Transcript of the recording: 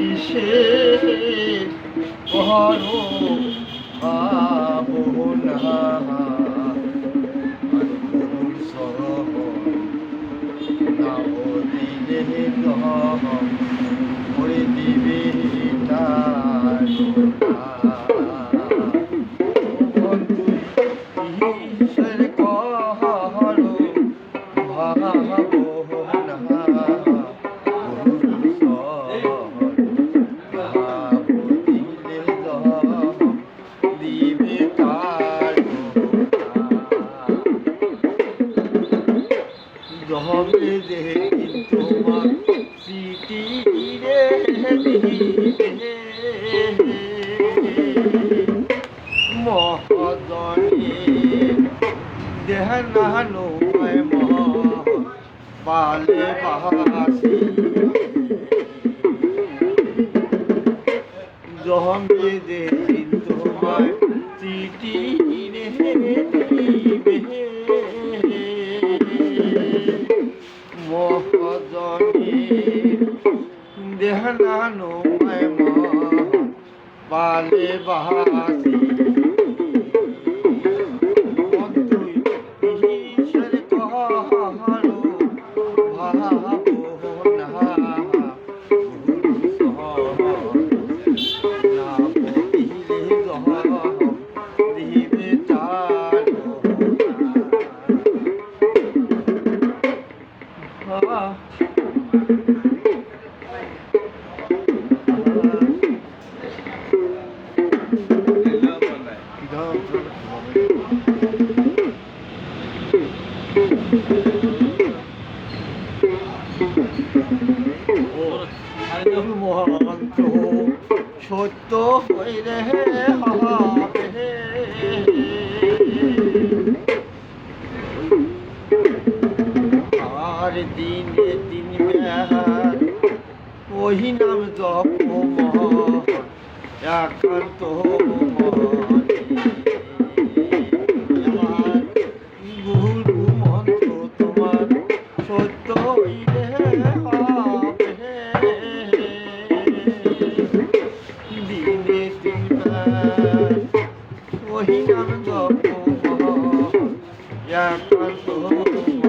কিসে করো ভাবনা করে দিবে ঈশ্বর কহলো ভাবনা রবে যে তোমার সিটি রে দিবে মহদনে দেহ মহ পালে বাসি। জমে যে তোমায় চিঠি রে। দেহনানো পালে বাসি বন্ধুই ঈশ্বর মহান্ত সত্য হইলে হবে আর দিনে দিন ওই নাম জপ মহ একান্ত يا قلبه